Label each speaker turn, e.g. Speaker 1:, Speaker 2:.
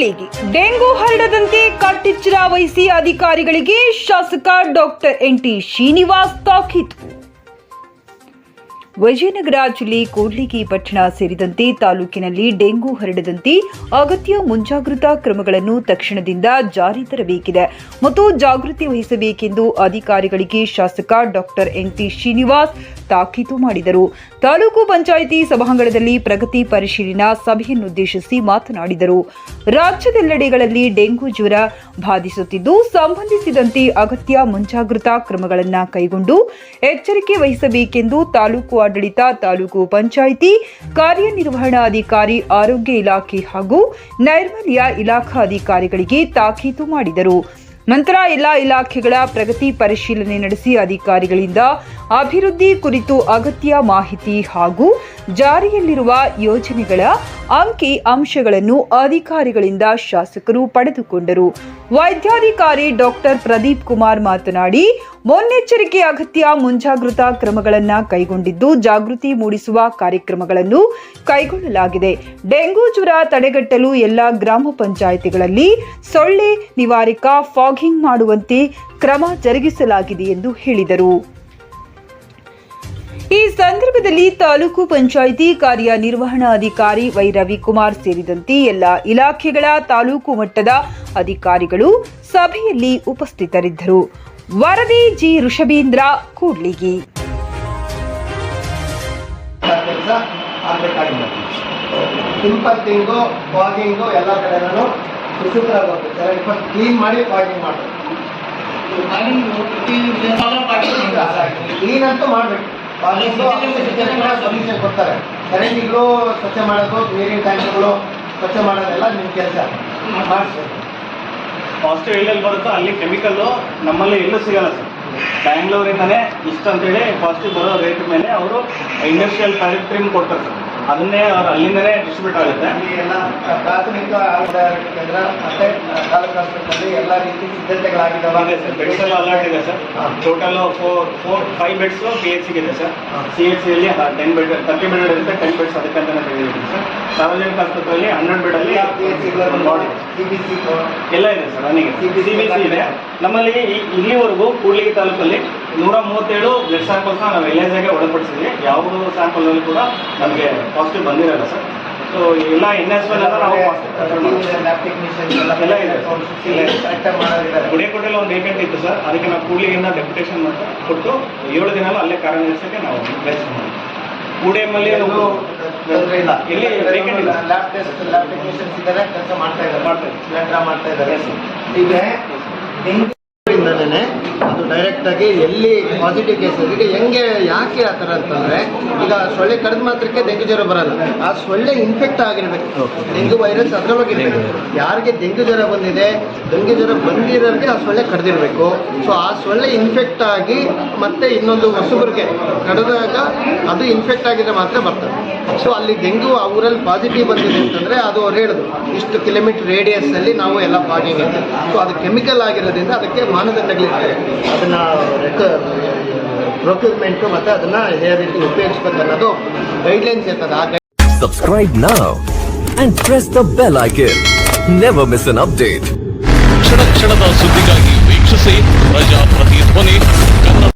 Speaker 1: Kudligi dengue ಹರಡದಂತೆ ಕಟ್ಟೆಚ್ಚರ ವಹಿಸಿ ಅಧಿಕಾರಿಗಳಿಗೆ ಶಾಸಕ ಡಾಕ್ಟರ್ ಎನ್ ಟಿ ಶ್ರೀನಿವಾಸ್ ತಾಕೀತು. ವಿಜಯನಗರ ಜಿಲ್ಲೆ ಕೂಡ್ಲಿಗಿ ಪಟ್ಟಣ ಸೇರಿದಂತೆ ತಾಲೂಕಿನಲ್ಲಿ ಡೆಂಗು ಹರಡದಂತೆ ಅಗತ್ಯ ಮುಂಜಾಗ್ರತಾ ಕ್ರಮಗಳನ್ನು ತಕ್ಷಣದಿಂದ ಜಾರಿ ತರಬೇಕಿದೆ. ಮತ್ತು ಜಾಗೃತಿ ವಹಿಸಬೇಕೆಂದು ಅಧಿಕಾರಿಗಳಿಗೆ ಶಾಸಕ ಡಾಕ್ಟರ್ ಎನ್ಟಿ ಶ್ರೀನಿವಾಸ್ ತಾಕೀತು ಮಾಡಿದರು. ತಾಲೂಕು ಪಂಚಾಯಿತಿ ಸಭಾಂಗಣದಲ್ಲಿ ಪ್ರಗತಿ ಪರಿಶೀಲನಾ ಸಭೆಯನ್ನುದ್ದೇಶಿಸಿ ಮಾತನಾಡಿದರು. ರಾಜ್ಯದೆಲ್ಲೆಡೆಗಳಲ್ಲಿ ಡೆಂಗು ಜ್ವರ ಬಾಧಿಸುತ್ತಿದ್ದು, ಸಂಬಂಧಿಸಿದಂತೆ ಅಗತ್ಯ ಮುಂಜಾಗ್ರತಾ ಕ್ರಮಗಳನ್ನು ಕೈಗೊಂಡು ಎಚ್ಚರಿಕೆ ವಹಿಸಬೇಕೆಂದು ತಾಲೂಕು ಆಡಳಿತ ತಾಲೂಕು ಪಂಚಾಯಿತಿ, ಕಾರ್ಯನಿರ್ವಹಣಾಧಿಕಾರಿ, ಆರೋಗ್ಯ ಇಲಾಖೆ ಹಾಗೂ ನೈರ್ಮಲ್ಯ ಇಲಾಖಾ ಅಧಿಕಾರಿಗಳಿಗೆ ತಾಕೀತು ಮಾಡಿದರು. ನಂತರ ಎಲ್ಲ ಇಲಾಖೆಗಳ ಪ್ರಗತಿ ಪರಿಶೀಲನೆ ನಡೆಸಿ ಅಧಿಕಾರಿಗಳಿಂದ ಅಭಿವೃದ್ಧಿ ಕುರಿತು ಅಗತ್ಯ ಮಾಹಿತಿ ಹಾಗೂ ಜಾರಿಯಲ್ಲಿರುವ ಯೋಜನೆಗಳ ಅಂಕಿ ಅಂಶಗಳನ್ನು ಅಧಿಕಾರಿಗಳಿಂದ ಶಾಸಕರು ಪಡೆದುಕೊಂಡರು. ವೈದ್ಯಾಧಿಕಾರಿ ಡಾಕ್ಟರ್ ಪ್ರದೀಪ್ ಕುಮಾರ್ ಮಾತನಾಡಿ ಮುನ್ನೆಚ್ಚರಿಕೆ ಅಗತ್ಯ ಮುಂಜಾಗೃತಾ ಕ್ರಮಗಳನ್ನು ಕೈಗೊಂಡಿದ್ದು ಜಾಗೃತಿ ಮೂಡಿಸುವ ಕಾರ್ಯಕ್ರಮಗಳನ್ನು ಕೈಗೊಳ್ಳಲಾಗಿದೆ. ಡೆಂಗು ಜ್ವರ ತಡೆಗಟ್ಟಲು ಎಲ್ಲ ಗ್ರಾಮ ಪಂಚಾಯಿತಿಗಳಲ್ಲಿ ಸೊಳ್ಳೆ ನಿವಾರಿಕಾ ಫಾಗಿಂಗ್ ಮಾಡುವಂತೆ ಕ್ರಮ ಜರುಗಿಸಲಾಗಿದೆ ಎಂದು ಹೇಳಿದರು. ಈ ಸಂದರ್ಭದಲ್ಲಿ ತಾಲೂಕು ಪಂಚಾಯಿತಿ ಕಾರ್ಯನಿರ್ವಹಣಾಧಿಕಾರಿ ವೈ ರವಿಕುಮಾರ್ ಸೇರಿದಂತೆ ಎಲ್ಲ ಇಲಾಖೆಗಳ ತಾಲೂಕು ಮಟ್ಟದ ಅಧಿಕಾರಿಗಳು ಸಭೆಯಲ್ಲಿ ಉಪಸ್ಥಿತರಿದ್ದರು. ವರದಿ G Rishabhindra, Kudligi.
Speaker 2: Simple walking ಎಲ್ಲ ಕಡೆನೂ ಸುಸೂತ್ರವಾಗಿ ಹೋಗ್ಬೇಕು ಫಸ್ಟ್ ಕ್ಲೀನ್ ಮಾಡಿ ಫಾಗಿಂಗ್ ಮಾಡಬೇಕು. ಕ್ಲೀನ್ ಅಂತೂ ಮಾಡಬೇಕು. ಸೊಲ್ಯೂಷನ್ ಕೊಡ್ತಾರೆ. ಕರೆಂಟಿಗಳು ಸ್ವಚ್ಛ ಮಾಡೋದು ನೀರಿನ ಟ್ಯಾಂಕ್ಗಳು ಸ್ವಚ್ಛ ಮಾಡೋದೆಲ್ಲ ನಿಮ್ಮ ಕೆಲಸ. ಮಾಡಿಸ್ಬೇಕು.
Speaker 3: ಪಾಸಿಟಿವ್ ಎಲ್ಲೆಲ್ಲಿ ಬರುತ್ತೋ ಅಲ್ಲಿ ಕೆಮಿಕಲ್ಲು ನಮ್ಮಲ್ಲಿ ಎಲ್ಲೂ ಸಿಗಲ್ಲ ಸರ್ ಬ್ಯಾಂಗ್ಳೂರಿಂದನೇ ಇಷ್ಟು ಅಂತೇಳಿ ಪಾಸಿಟಿವ್ ಬರೋ ರೇಟ್ ಮೇಲೆ ಅವರು ಇಂಡಸ್ಟ್ರಿಯಲ್ ಕ್ರೀಮ್ ಕೊಡ್ತಾರೆ ಸರ್ ಅದನ್ನೇ ಅವ್ರು ಅಲ್ಲಿಂದನೇ ಡಿಸ್ಟ್ರಿಬ್ಯೂಟ್ ಆಗುತ್ತೆ.
Speaker 2: ಇಲ್ಲಿ ಎಲ್ಲ ಪ್ರಾಥಮಿಕ ಆರೋಗ್ಯ ಕೇಂದ್ರ ಮತ್ತೆ ತಾಲೂಕು ಆಸ್ಪತ್ರೆಯಲ್ಲಿ ಎಲ್ಲ ರೀತಿ ಸಿದ್ಧತೆಗಳಾಗಿದ್ದಾವೆ
Speaker 3: ಇದೆ ಸರ್ ಬೆಡ್ಸ್ ಎಲ್ಲ ಅಲರ್ಟ್ ಇದೆ sir. Total four four five beds P H ಸಿಗಿದೆ sir. C H ಸಿಯಲ್ಲಿ ಟೆನ್ ಬೆಡ್ ತರ್ಟಿ ಬೆಡ್ ಇರುತ್ತೆ ಟೆನ್ ಬೆಡ್ಸ್ ಅದಕ್ಕಂತಾನೆ ತೆಗೆದಿದೆ ಸರ್. ಸಾರ್ವಜನಿಕ ಆಸ್ಪತ್ರೆಯಲ್ಲಿ ಹಂಡ್ರೆಡ್ ಬಾಡಿ
Speaker 2: ಸಿಬಿಸಿ
Speaker 3: ಎಲ್ಲ ಇದೆ ಸರ್ ನನಗೆ. ಸಿ ಬಿ ಸಿ ಇದೆ. ನಮ್ಮಲ್ಲಿ ಇಲ್ಲಿವರೆಗೂ ಕೂಡ್ಲಿಗಿ ತಾಲೂಕಲ್ಲಿ ನೂರ ಮೂವತ್ತೇಳು ಬ್ಲಡ್ ಸ್ಯಾಂಪಲ್ಸ್ನ ನಾವು ಎಲ್ಎಸ್ಐಗೆ ಒಳಪಡಿಸಿದ್ವಿ. ಯಾವುದೋ ಸ್ಯಾಂಪಲಲ್ಲಿ ಕೂಡ ನಮಗೆ ಪಾಸಿಟಿವ್ ಬಂದಿರಲ್ಲ ಸರ್. ಸೊ ಎಲ್ಲ ಎನ್ ಎಸ್ ಎಲ್ಲ ನಾವು
Speaker 2: ಎಲ್ಲ
Speaker 3: ಎಲ್ಲ ಇದೆ. ಗುಡಿಯಕೋಟೆಯಲ್ಲಿ ಒಂದು ವೇಕೆಂಟ್ ಇತ್ತು ಸರ್. ಅದಕ್ಕೆ ನಾವು ಕೂಡ್ಲಿಗಿಂದ ಡೆಪ್ಯುಟೇಷನ್ ಕೊಟ್ಟು ಏಳು ದಿನ ಅಲ್ಲೇ ಕಾರ್ಯನಿರ್ವಹಿಸೋಕ್ಕೆ ನಾವು ಪ್ರಯತ್ನ ಮಾಡಿದ್ವಿ. ಕೂಡಿಯಮ್ಮಲ್ಲಿ
Speaker 2: ಎಲ್ಲೂ ತೊಂದ್ರೆ ಇಲ್ಲ.
Speaker 3: ಇಲ್ಲಿ ವೇಕೆಂಟ್ ಇಲ್ಲ
Speaker 2: ಲ್ಯಾಬ್ ಟೆಸ್ಟ್ ಲ್ಯಾಬ್ ಟೆಕ್ನಿಷಿಯನ್ಸ್ ಇದ್ದಾರೆ ಕೆಲಸ ಮಾಡ್ತಾ ಇದ್ದಾರೆ.
Speaker 3: ಮಾಡ್ತಾ ಇದ್ದಾರೆ.
Speaker 2: ಮಾಡ್ತಾ ಇದ್ದಾರೆ. ಈಗ ಅದು ಡೈರೆಕ್ಟ್ ಆಗಿ ಎಲ್ಲಿ ಪಾಸಿಟಿವ್ ಕೇಸರಿಗೆ ಹೆಂಗೆ ಯಾಕೆ ಆ ಥರ ಅಂತಂದ್ರೆ ಈಗ ಸೊಳ್ಳೆ ಕಡಿದ ಮಾತ್ರಕ್ಕೆ ಡೆಂಗ್ಯೂ ಜ್ವರ ಬರಲ್ಲ. ಆ ಸೊಳ್ಳೆ ಇನ್ಫೆಕ್ಟ್ ಆಗಿರಬೇಕು. ಡೆಂಗ್ಯೂ ವೈರಸ್ ಅದ್ರೊಳಗೆ ಇರಬೇಕು. ಯಾರಿಗೆ ಡೆಂಗ್ಯೂ ಜ್ವರ ಬಂದಿದೆ ಡೆಂಗ್ಯೂ ಜ್ವರ ಬಂದಿರೋರಿಗೆ ಆ ಸೊಳ್ಳೆ ಕಡ್ದಿರ್ಬೇಕು. ಸೊ ಆ ಸೊಳ್ಳೆ ಇನ್ಫೆಕ್ಟ್ ಆಗಿ ಮತ್ತೆ ಇನ್ನೊಂದು ಹೊಸಬರಿಗೆ ಕಡಿದಾಗ ಅದು ಇನ್ಫೆಕ್ಟ್ ಆಗಿದ್ರೆ ಮಾತ್ರ ಬರ್ತದೆ. ಸೊ ಅಲ್ಲಿ ಡೆಂಗ್ಯೂ ಆ ಊರಲ್ಲಿ ಪಾಸಿಟಿವ್ ಬಂದಿದೆ ಅಂತಂದ್ರೆ ಅದು ಅವ್ರು ಹೇಳಿದ್ರು ಇಷ್ಟು ಕಿಲೋಮೀಟರ್ ರೇಡಿಯಸ್ ಅಲ್ಲಿ ನಾವು ಎಲ್ಲ ಪಾಸಿಟಿವ್ ಸೊ ಅದು ಕೆಮಿಕಲ್ ಆಗಿರೋದ್ರಿಂದ ಅದಕ್ಕೆ ಮಾನದಂಡಗಳಿರ್ತದೆ ಅದನ್ನ ಪ್ರೊಕ್ಯೂರ್ಮೆಂಟು ಮತ್ತೆ ಅದನ್ನ ಯಾವ ರೀತಿ ಉಪಯೋಗಿಸ್ಬೇಕು ಅನ್ನೋದು ಗೈಡ್ಲೈನ್ಸ್ ಇರ್ತದೆ ಆ
Speaker 4: Subscribe now and press the bell icon. Never miss an update.
Speaker 5: ಕ್ಷಣ ಕ್ಷಣದ ಸುದ್ದಿಗಾಗಿ ವೀಕ್ಷಿಸಿ ಪ್ರಜಾಪ್ರತಿ ಧ್ವನಿ ಕನ್ನಡ